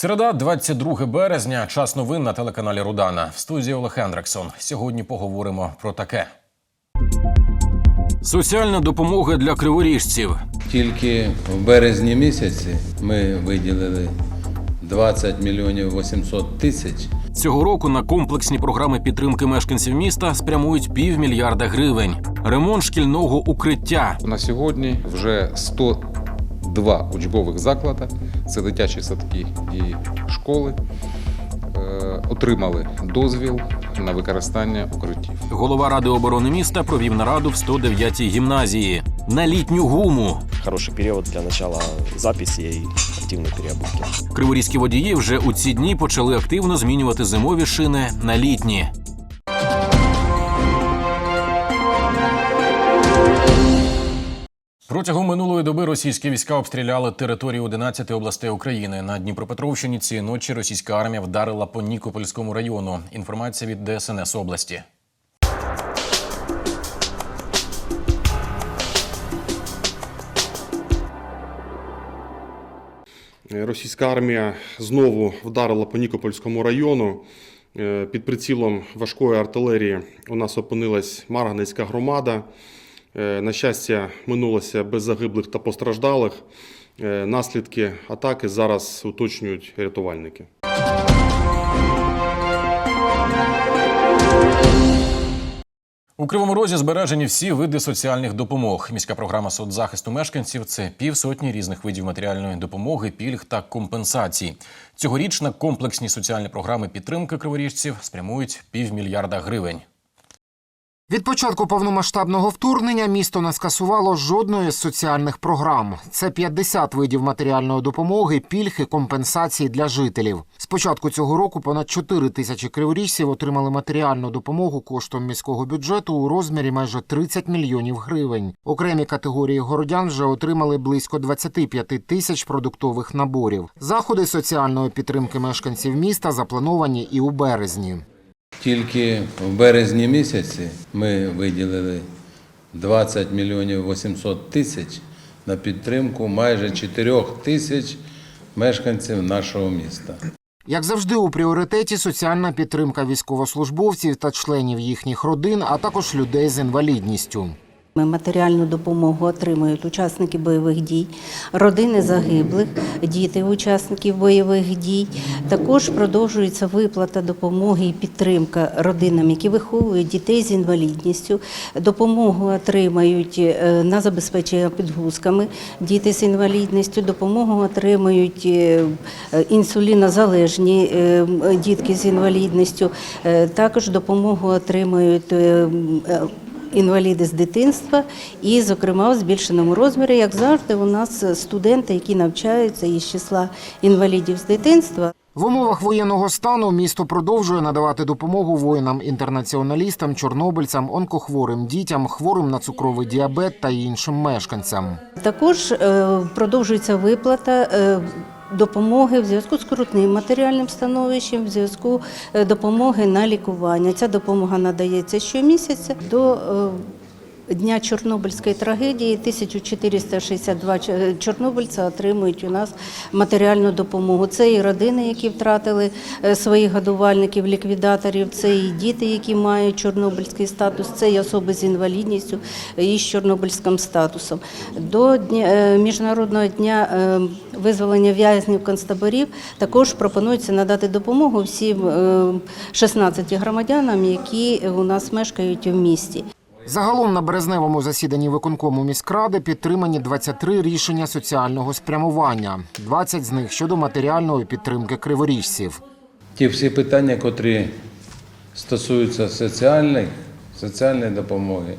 Середа, 22 березня. Час новин на телеканалі Рудана. В студії Олег Хендриксон. Сьогодні поговоримо про таке. Соціальна допомога для криворіжців. Тільки в березні місяці ми виділили 20 мільйонів 800 тисяч. Цього року на комплексні програми підтримки мешканців міста спрямують півмільярда гривень. Ремонт шкільного укриття. На сьогодні вже 102 учбових заклади, це дитячі садки і школи, е, отримали дозвіл на використання укриттів. Голова ради оборони міста провів нараду в 109-й гімназії на літню гуму. хороший период для начала записи и активной переобувки. Криворізькі водії вже у ці дні почали активно змінювати зимові шини на літні. Протягом минулої доби російські війська обстріляли територію 11 областей України. На Дніпропетровщині цієї ночі російська армія вдарила по Нікопольському району. Інформація від ДСНС області. Російська армія знову вдарила по Нікопольському району. Е, Під прицілом важкої артилерії у нас опинилась Марганецька громада. Е, На щастя, минулося без загиблих та постраждалих. Е, Наслідки атаки зараз уточнюють рятувальники. У Кривому Розі збережені всі види соціальних допомог. Міська програма соцзахисту мешканців це півсотні різних видів матеріальної допомоги, пільг та компенсацій. Цьогоріч на комплексні соціальні програми підтримки криворіжців спрямують півмільярда гривень. Від початку повномасштабного вторгнення місто не скасувало жодної з соціальних програм. Це 50 видів матеріальної допомоги, пільг і компенсацій для жителів. З початку цього року понад 4 тисячі криворіжців отримали матеріальну допомогу коштом міського бюджету у розмірі майже 30 мільйонів гривень. Окремі категорії городян вже отримали близько 25 тисяч продуктових наборів. Заходи соціальної підтримки мешканців міста заплановані і у березні. Тільки в березні місяці ми виділили 20 мільйонів 800 тисяч на підтримку майже 4 тисяч мешканців нашого міста. Як завжди, у пріоритеті соціальна підтримка військовослужбовців та членів їхніх родин, а також людей з інвалідністю. Матеріальну допомогу отримують учасники бойових дій, родини загиблих, діти учасників бойових дій. Також продовжується виплата допомоги і підтримка родинам, які виховують дітей з інвалідністю. Допомогу отримають е, на забезпечення підгузками діти з інвалідністю. Допомогу отримують е, інсулінозалежні е, дітки з інвалідністю. Також допомогу отримують. Е, е, інваліди з дитинства, і, зокрема, в збільшеному розмірі, як завжди, у нас студенти, які навчаються із числа інвалідів з дитинства. В умовах воєнного стану місто продовжує надавати допомогу воїнам-інтернаціоналістам, чорнобильцям, онкохворим дітям, хворим на цукровий діабет та іншим мешканцям. Також е, продовжується виплата. Допомоги в зв'язку з крутним матеріальним становищем, в зв'язку е, допомоги на лікування. Ця допомога надається щомісяця до е, Дня Чорнобильської трагедії 1462 чорнобильця отримують у нас матеріальну допомогу. Це і родини, які втратили е, своїх годувальників, ліквідаторів, це і діти, які мають чорнобильський статус, це і особи з інвалідністю і з чорнобильським статусом. До дня, е, міжнародного дня е, визволення в'язнів концтаборів також пропонується надати допомогу всім е, 16 громадянам, які у нас мешкають у місті. Загалом на березневому засіданні виконкому міськради підтримані 23 рішення соціального спрямування, 20 з них щодо матеріальної підтримки криворіжців. Ті всі питання, котрі стосуються соціальних, соціальної допомоги,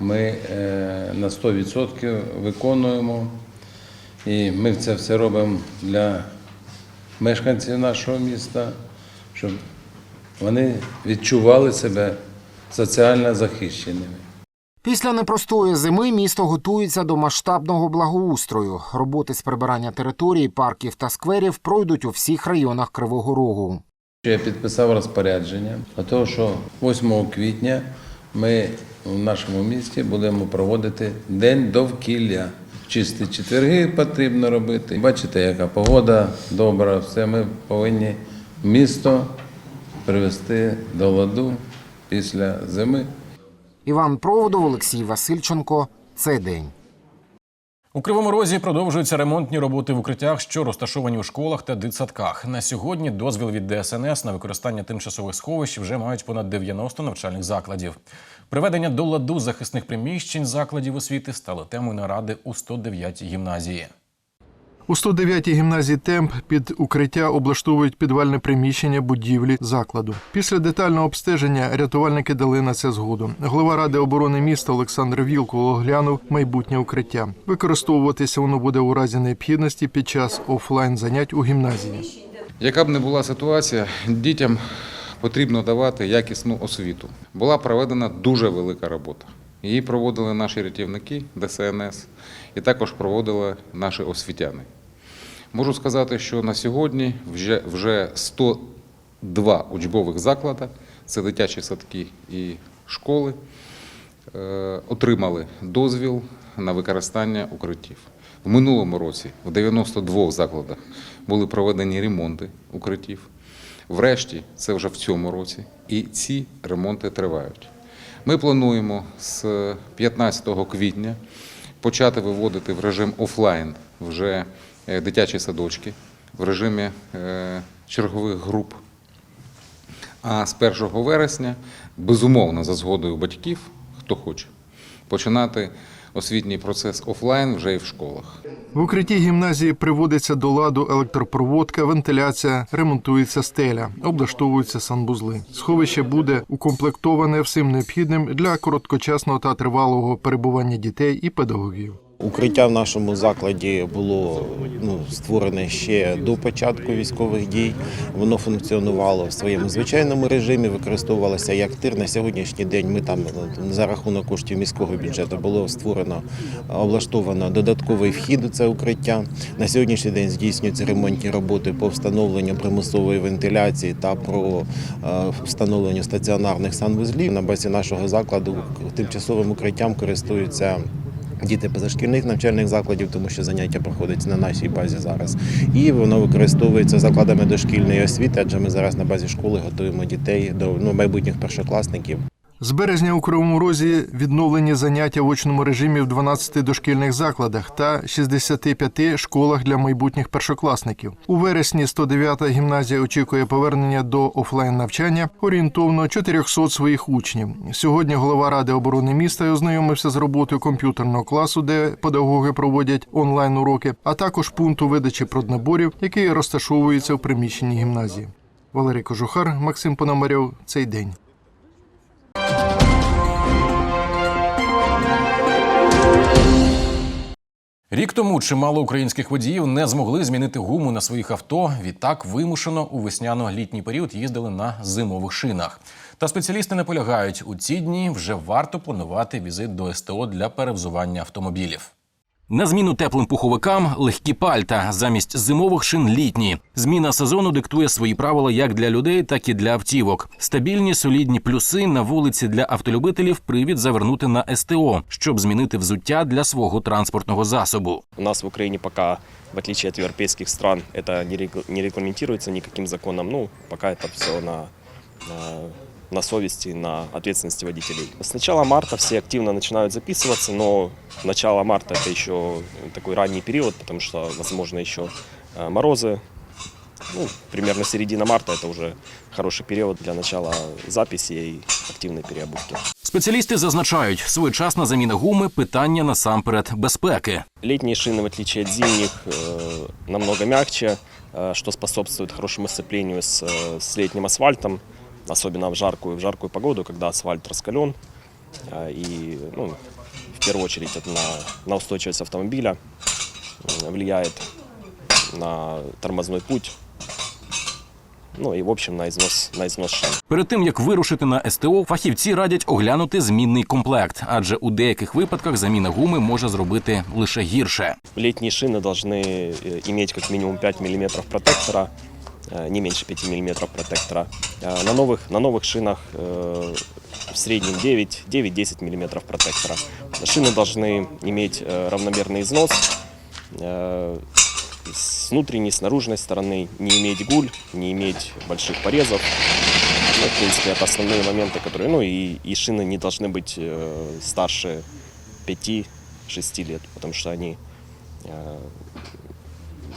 ми е, на 100% виконуємо. І ми це все робимо для мешканців нашого міста, щоб вони відчували себе соціально захищеними. Після непростої зими місто готується до масштабного благоустрою. Роботи з прибирання територій, парків та скверів пройдуть у всіх районах Кривого Рогу. Я підписав розпорядження про те, що 8 квітня ми в нашому місті будемо проводити День довкілля. чисті четверги потрібно робити. Бачите, яка погода добра, все ми повинні місто привести до ладу після зими. Іван Проводов, Олексій Васильченко. Цей день. У Кривому Розі продовжуються ремонтні роботи в укриттях, що розташовані у школах та дитсадках. На сьогодні дозвіл від ДСНС на використання тимчасових сховищ вже мають понад 90 навчальних закладів. Приведення до ладу захисних приміщень закладів освіти стало темою наради у 109-й гімназії. У 109-й гімназії темп під укриття облаштовують підвальне приміщення будівлі закладу. Після детального обстеження рятувальники дали на це згоду. Голова ради оборони міста Олександр Вілкул оглянув майбутнє укриття. Використовуватися воно буде у разі необхідності під час офлайн занять у гімназії. Яка б не була ситуація, дітям потрібно давати якісну освіту. Була проведена дуже велика робота. Її проводили наші рятівники ДСНС і також проводили наші освітяни. Можу сказати, що на сьогодні вже, вже 102 учбових заклади, це дитячі садки і школи, е, отримали дозвіл на використання укриттів. В минулому році в 92 закладах були проведені ремонти укриттів. Врешті, це вже в цьому році, і ці ремонти тривають. Ми плануємо з 15 квітня почати виводити в режим офлайн вже дитячі садочки в режимі е, чергових груп. А з 1 вересня, безумовно, за згодою батьків, хто хоче, починати освітній процес офлайн вже і в школах. В укритті гімназії приводиться до ладу електропроводка, вентиляція, ремонтується стеля, облаштовуються санвузли. Сховище буде укомплектоване всім необхідним для короткочасного та тривалого перебування дітей і педагогів. Укриття в нашому закладі було ну, створене ще до початку військових дій. Воно функціонувало в своєму звичайному режимі, використовувалося як тир. На сьогоднішній день ми там е, за рахунок коштів міського бюджету було створено, облаштовано додатковий вхід у це укриття. На сьогоднішній день здійснюються ремонтні роботи по встановленню примусової вентиляції та про е, встановленню стаціонарних санвузлів. На базі нашого закладу тимчасовим укриттям користуються. Діти позашкільних навчальних закладів, тому що заняття проходить на нашій базі зараз, і воно використовується закладами дошкільної освіти, адже ми зараз на базі школи готуємо дітей до ну, майбутніх першокласників. З березня у Кривому Розі відновлені заняття в очному режимі в 12 дошкільних закладах та 65 школах для майбутніх першокласників. У вересні 109-та гімназія очікує повернення до офлайн навчання орієнтовно 400 своїх учнів. Сьогодні голова ради оборони міста ознайомився з роботою комп'ютерного класу, де педагоги проводять онлайн уроки, а також пункту видачі проднаборів, який розташовується в приміщенні гімназії. Валерій Кожухар, Максим Пономарьов. Цей день. Рік тому чимало українських водіїв не змогли змінити гуму на своїх авто. Відтак вимушено у весняно-літній період їздили на зимових шинах. Та спеціалісти наполягають, у ці дні вже варто планувати візит до СТО для перевзування автомобілів. На зміну теплим пуховикам легкі пальта замість зимових шин літні. Зміна сезону диктує свої правила як для людей, так і для автівок. Стабільні солідні плюси на вулиці для автолюбителів привід завернути на СТО, щоб змінити взуття для свого транспортного засобу. У нас в Украине пока, в отличие от европейских стран, это не регл- не регламентируется никаким законом. Ну, пока это все на, на, на совести, на ответственности водителей. С начала марта все активно начинают записываться, но начало марта это еще такой ранний период, потому что, возможно, еще э, морозы. Ну, примерно середина марта это уже хороший период для начала записи и активной переобувки. Спеціалісти зазначають, своєчасна заміна гуми питання насамперед безпеки. Летние шины, в отличие от зимних, э, намного мягче, э, что способствует хорошему сцеплению с, э, с летним асфальтом, особенно в жаркую, в жаркую погоду, когда асфальт раскален. Э, И ну, в первую очередь это на, на устойчивость автомобиля м, влияет на тормозной путь, ну и в общем на износ, на износ шин. Перед тим як вирушити на СТО, фахівці радять оглянути змінний комплект, адже у деяких випадках заміна гуми може зробити лише гірше. Летние шины должны э, иметь как минимум 5 мм протектора, э, Не меньше 5 мм протектора. Э, На новых, на новых шинах э, в среднем 9 9-10 мм протектора. Шины должны иметь э, равномерный износ, э, с внутренней, с наружной стороны, не иметь гуль, не иметь больших порезов. Ну, в принципе, это основные моменты, которые... Ну, и, и шины не должны быть э, старше 5-6 лет, потому что они...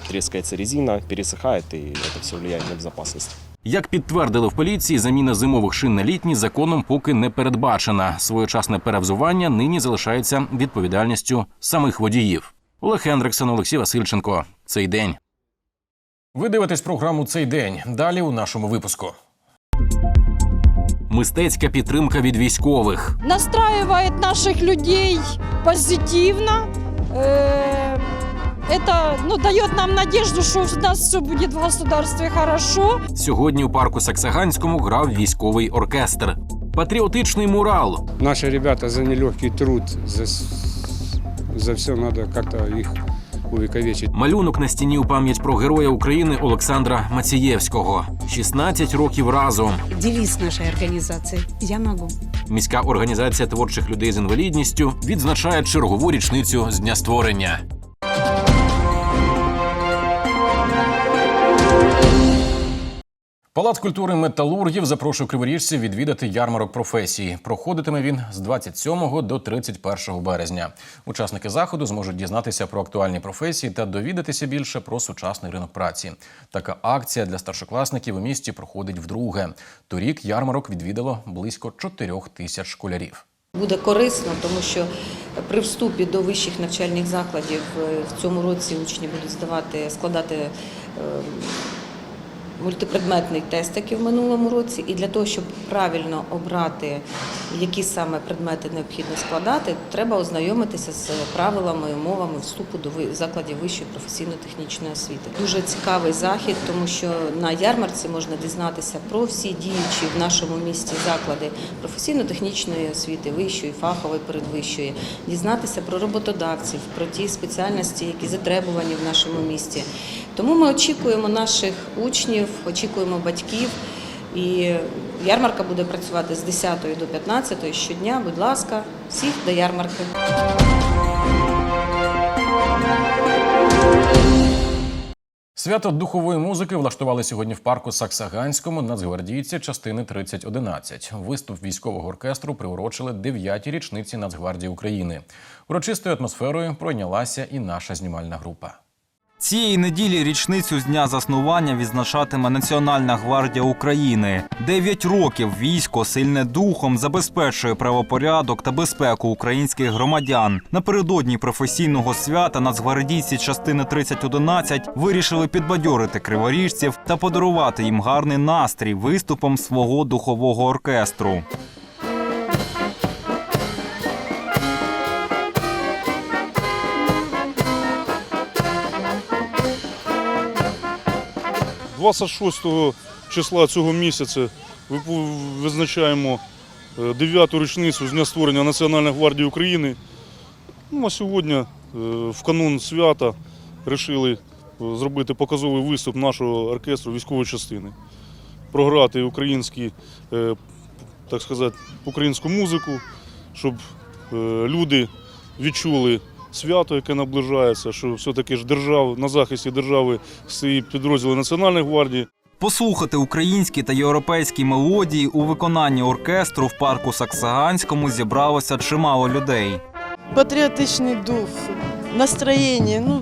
э, трескается резина, пересыхает, и это все влияет на безопасность. Як підтвердили в поліції, заміна зимових шин на літні законом поки не передбачена. Своєчасне перевзування нині залишається відповідальністю самих водіїв. Олег Хендриксон, Олексій Васильченко. Цей день. Ви дивитесь програму цей день. Далі у нашому випуску. Мистецька підтримка від військових. настраивает наших людей позитивно. Э, Это ну, дает нам надежду, что у нас все будет в государстве хорошо. Сьогодні у парку Саксаганському грав військовий оркестр. Патріотичний мурал. Наши ребята за нелегкий труд, за, за все надо как-то их увековечить. Малюнок на стіні у пам'ять про героя України Олександра Мацієвського. 16 років разом. девиз нашей организации «Я могу». Міська організація творчих людей з інвалідністю відзначає чергову річницю з дня створення. Палац культури металургів запрошує криворіжців відвідати ярмарок професії. Проходитиме він з 27 до 31 березня. Учасники заходу зможуть дізнатися про актуальні професії та довідатися більше про сучасний ринок праці. Така акція для старшокласників у місті проходить вдруге. Торік ярмарок відвідало близько 4 тисяч школярів. Буде корисно, тому що при вступі до вищих навчальних закладів е, в цьому році учні будуть здавати, складати е, мультипредметний тест, як і в минулому році. І для того, щоб правильно обрати, які саме предмети необхідно складати, треба ознайомитися з правилами і умовами вступу до закладів вищої професійно-технічної освіти. Дуже цікавий захід, тому що на ярмарці можна дізнатися про всі діючі в нашому місті заклади професійно-технічної освіти, вищої, фахової, передвищої, дізнатися про роботодавців, про ті спеціальності, які затребувані в нашому місті. Тому ми очікуємо наших учнів, очікуємо батьків. І ярмарка буде працювати з 10 до 15 щодня. Будь ласка, всіх до ярмарки. Свято духової музики влаштували сьогодні в парку Саксаганському нацгвардійці частини 3011. Виступ військового оркестру приурочили 9-й річниці Нацгвардії України. Урочистою атмосферою пройнялася і наша знімальна група. Цієї неділі річницю з дня заснування відзначатиме Національна гвардія України. Дев'ять років військо сильне духом забезпечує правопорядок та безпеку українських громадян. Напередодні професійного свята нацгвардійці частини 3011 вирішили підбадьорити криворіжців та подарувати їм гарний настрій виступом свого духового оркестру. – 26 числа цього місяця визначаємо 9-ту річницю з дня створення Національної гвардії України. Ну, а сьогодні, е, в канун свята, вирішили зробити показовий виступ нашого оркестру військової частини. Програти українські, е, так сказати, українську музику, щоб е, люди відчули свято, яке наближається, що все-таки ж держав, на захисті держави стоїть підрозділи Національної гвардії. Послухати українські та європейські мелодії у виконанні оркестру в парку Саксаганському зібралося чимало людей. Патріотичний дух, настроєння, ну,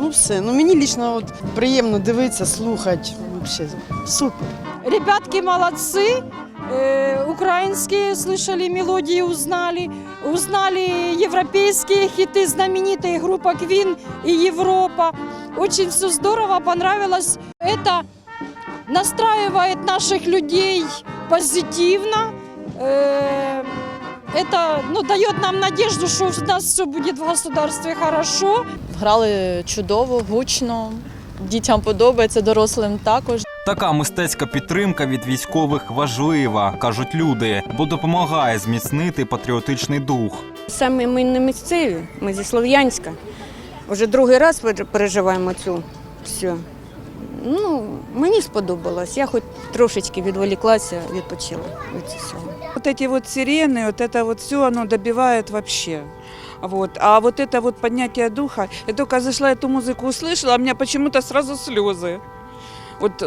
ну все. Ну мені лично от приємно дивитися, слухати. Вообще супер. Ребятки молодцы. Э, украинские слышали мелодии, узнали. Узнали европейские хиты, знаменитые группа Квин и Европа. Очень все здорово, понравилось. Это настраивает наших людей позитивно. Э, это ну, дает нам надежду, что у нас все будет в государстве хорошо. Грали чудово, гучно. Дітям подобається, дорослим також. Така мистецька підтримка від військових важлива, кажуть люди, бо допомагає зміцнити патріотичний дух. Саме ми не місцеві, ми зі Слов'янська. Уже другий раз переживаємо цю всю Ну, мені сподобалось. Я хоч трошечки відволіклася, відпочила від цього. Вот эти вот сирены, вот это вот все, оно добивает вообще. Вот. А вот это вот поднятие духа, я только зашла эту музыку услышала, а у меня почему-то сразу слезы. Вот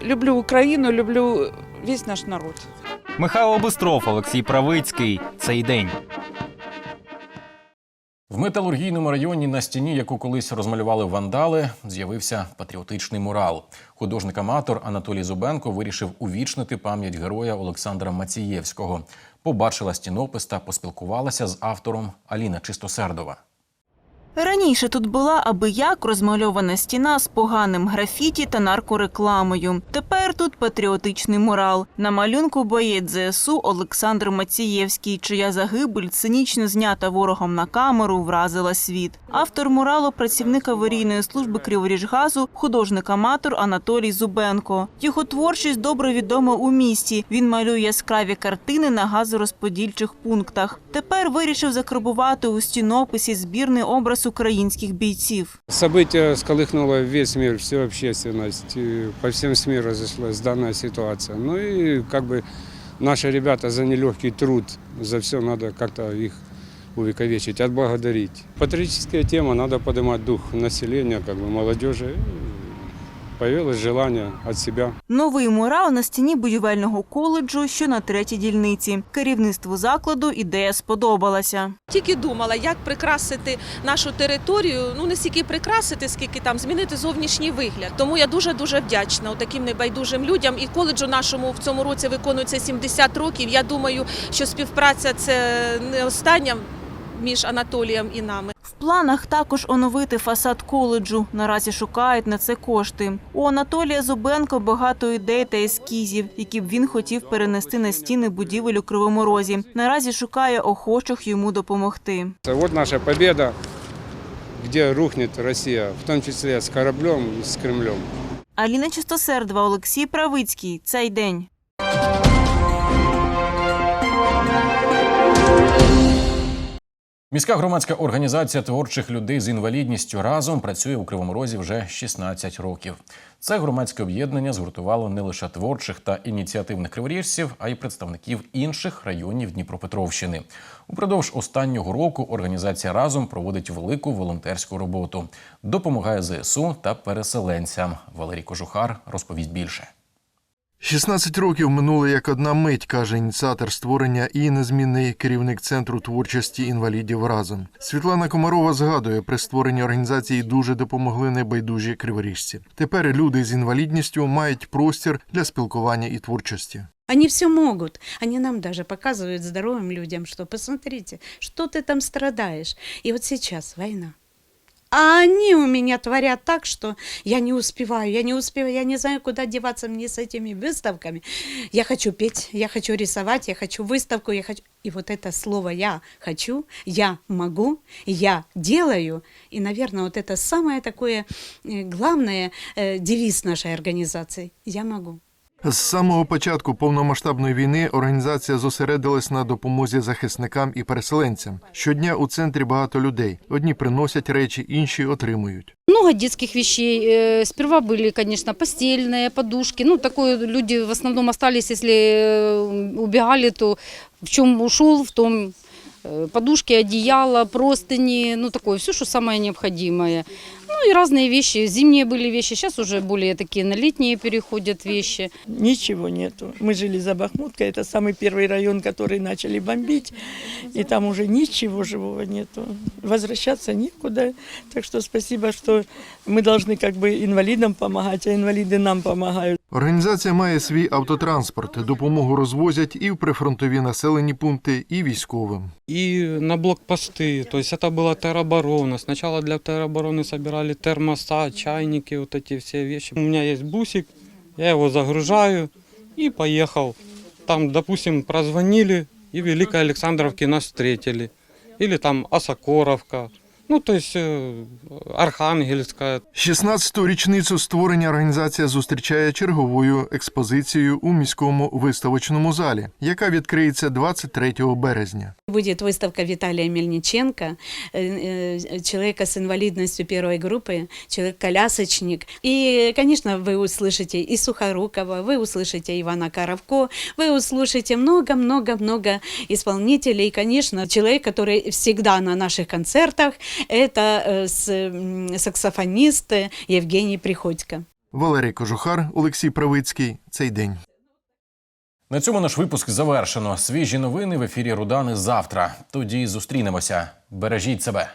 люблю Украину, люблю весь наш народ. Михайло Бистров, Олексій Правицький. Цей день. В металургійному районі на стіні, яку колись розмалювали вандали, з'явився патріотичний мурал. Художник-аматор Анатолій Зубенко вирішив увічнити пам'ять героя Олександра Мацієвського. Побачила стінопис та поспілкувалася з автором Аліна Чистосердова. Раніше тут була аби як розмальована стіна з поганим графіті та наркорекламою. Тепер тут патріотичний мурал. На малюнку боєць ЗСУ Олександр Мацієвський, чия загибель цинічно знята ворогом на камеру, вразила світ. Автор муралу працівник аварійної служби Криворіжгазу, художник-аматор Анатолій Зубенко. Його творчість добре відома у місті. Він малює яскраві картини на газорозподільчих пунктах. Тепер вирішив закарбувати у стінописі збірний образ українських бійців. Событие сколыхнуло весь мир, всю общественность. и По всем СМИ разошлась данная ситуация. Ну и как бы наши ребята за нелегкий труд, за все надо как-то их увековечить, отблагодарить. Патриотическая тема, надо поднимать дух населения, как бы молодежи. Появилось желание от себя Новий мурал на стіні будівельного коледжу, що на третій дільниці. Керівництву закладу ідея сподобалася. Тільки думала, як прикрасити нашу територію. Ну не стільки прикрасити, скільки там змінити зовнішній вигляд. Тому я дуже дуже вдячна таким небайдужим людям. І коледжу нашому в цьому році виконується 70 років. Я думаю, що співпраця це не остання між Анатолієм і нами. В планах також оновити фасад коледжу. Наразі шукають на це кошти. У Анатолія Зубенко багато ідей та ескізів, які б він хотів перенести на стіни будівель у Кривому Розі. Наразі шукає охочих йому допомогти. Вот наша победа, где рухнет Россия, в том числе с кораблем и с Кремлем. Аліна Чистосердова, Олексій Правицький. Цей день. Міська громадська організація творчих людей з інвалідністю разом працює у Кривому Розі вже 16 років. Це громадське об'єднання згуртувало не лише творчих та ініціативних криворіжців, а й представників інших районів Дніпропетровщини. Упродовж останнього року організація разом проводить велику волонтерську роботу, допомагає ЗСУ та переселенцям. Валерій Кожухар розповість більше. 16 років минуло як одна мить, каже ініціатор створення і незмінний керівник центру творчості інвалідів разом. Світлана Комарова згадує, при створенні організації дуже допомогли небайдужі криворіжці. Тепер люди з інвалідністю мають простір для спілкування і творчості. Они все могут. Они нам даже показывают здоровым людям, что посмотрите, что ты там страдаешь. И вот сейчас война. А они у меня творят так, что я не успеваю, я не успеваю, я не знаю, куда деваться мне с этими выставками. Я хочу петь, я хочу рисовать, я хочу выставку, я хочу... И вот это слово «я хочу», «я могу», «я делаю». И, наверное, вот это самое такое э, главное э, девиз нашей организации «я могу». З самого початку повномасштабної війни організація зосередилась на допомозі захисникам і переселенцям. Щодня у центрі багато людей. Одні приносять речі, інші отримують. Много детских вещей. Э, Сперва были, конечно, постельные, подушки. Ну, такое люди в основном остались, если э, убегали, то в чем ушел, в том э, подушки, одеяло, простыни, ну, такое, все, что самое необходимое. Ну, и разные вещи. Зимние были вещи, сейчас уже более такие на летние переходят вещи. Ничего нету. Мы жили за Бахмуткой, это самый первый район, который начали бомбить, и там уже ничего живого нету. Возвращаться некуда. Так что спасибо, что мы должны как бы инвалидам помогать, а инвалиды нам помогают. Організація має свій автотранспорт. Допомогу розвозять і в прифронтові населені пункти, і військовим. И на блокпосты, то есть это была тероборона. Сначала для теробороны собирали термоса, чайники, вот эти все вещи. У меня есть бусик, я его загружаю и поехал. Там, допустим, прозвонили, и в Великой Александровке нас встретили. Или там Осокоровка. Ну, то есть э, Архангельская, 16-ту річницю створення організація зустрічає черговою експозицією у міському виставочному залі, яка відкриється 23 березня. Будет выставка Виталия Мельниченко, э, э, человека с инвалидностью первой группы, человек-колясочник. И, конечно, вы услышите и Сухорукова, вы услышите Ивана Коровко, вы услышите много-много-много исполнителей. И, конечно, человек, который всегда на наших концертах, это э, с- м, саксофонист э, Евгений Приходько. Валерій Кожухар, Олексій Правицький. Цей день. На цьому наш випуск завершено. Свіжі новини в ефірі Рудани завтра. Тоді зустрінемося. Бережіть себе.